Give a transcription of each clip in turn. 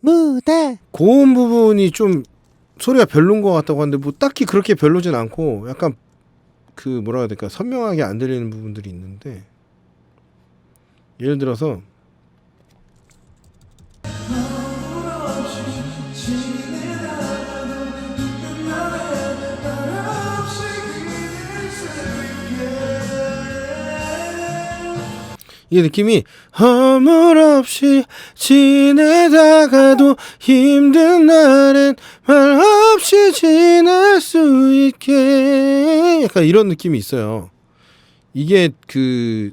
무대. 고음 부분이 좀 소리가 별론 것 같다고 하는데 뭐 딱히 그렇게 별로진 않고 약간 그 뭐라 해야 될까? 선명하게 안 들리는 부분들이 있는데 예를 들어서 이 느낌이 허물없이 지내다가도 힘든 날엔 말 없이 지낼 수 있게 약간 이런 느낌이 있어요. 이게 그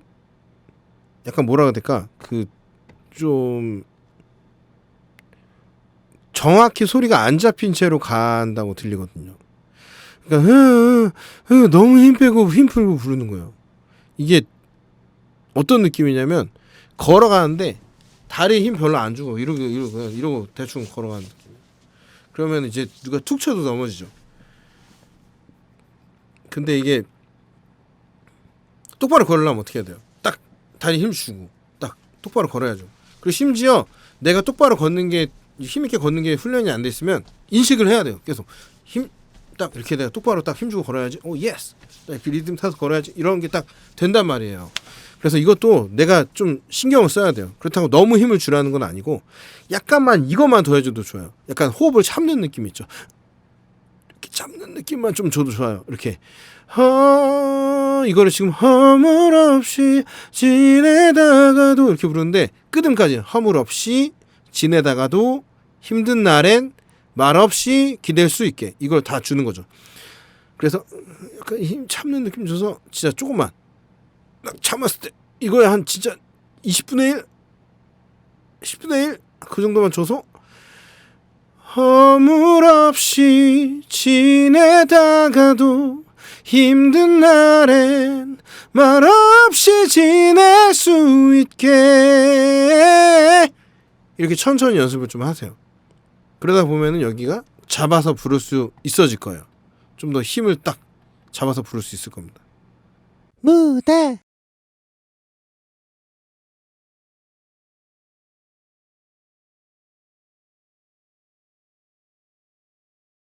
약간 뭐라 해야 될까 그 좀 정확히 소리가 안 잡힌 채로 간다고 들리거든요. 그러니까 흐, 흐, 너무 힘 빼고 힘 풀고 부르는 거예요. 이게 어떤 느낌이냐면 걸어가는데 다리에 힘 별로 안 주고 이러고 이러고 그냥 이러고 대충 걸어가는 느낌. 그러면 이제 누가 툭 쳐도 넘어지죠. 근데 이게 똑바로 걸으려면 어떻게 해야 돼요? 딱 다리 힘 주고 딱 똑바로 걸어야죠. 그리고 심지어 내가 똑바로 걷는 게 힘 있게 걷는 게 훈련이 안 돼 있으면 인식을 해야 돼요. 계속 힘 딱 이렇게 내가 똑바로 딱 힘 주고 걸어야지. 오 예스. 딱 리듬 타서 걸어야지. 이런 게 딱 된단 말이에요. 그래서 이것도 내가 좀 신경을 써야 돼요. 그렇다고 너무 힘을 주라는 건 아니고 약간만 이것만 더 해줘도 좋아요. 약간 호흡을 참는 느낌 있죠. 이렇게 참는 느낌만 좀 줘도 좋아요. 이렇게 허 이거를 지금 허물 없이 지내다가도 이렇게 부르는데 끄듬까지 허물 없이 지내다가도 힘든 날엔 말 없이 기댈 수 있게 이걸 다 주는 거죠. 그래서 약간 힘 참는 느낌 줘서 진짜 조금만 딱 참았을 때 이거에 한 진짜 20분의 1 10분의 1 그 정도만 줘서 허물 없이 지내다가도 힘든 날엔 말 없이 지낼 수 있게 이렇게 천천히 연습을 좀 하세요. 그러다 보면은 여기가 잡아서 부를 수 있어질 거예요. 좀 더 힘을 딱 잡아서 부를 수 있을 겁니다. 무대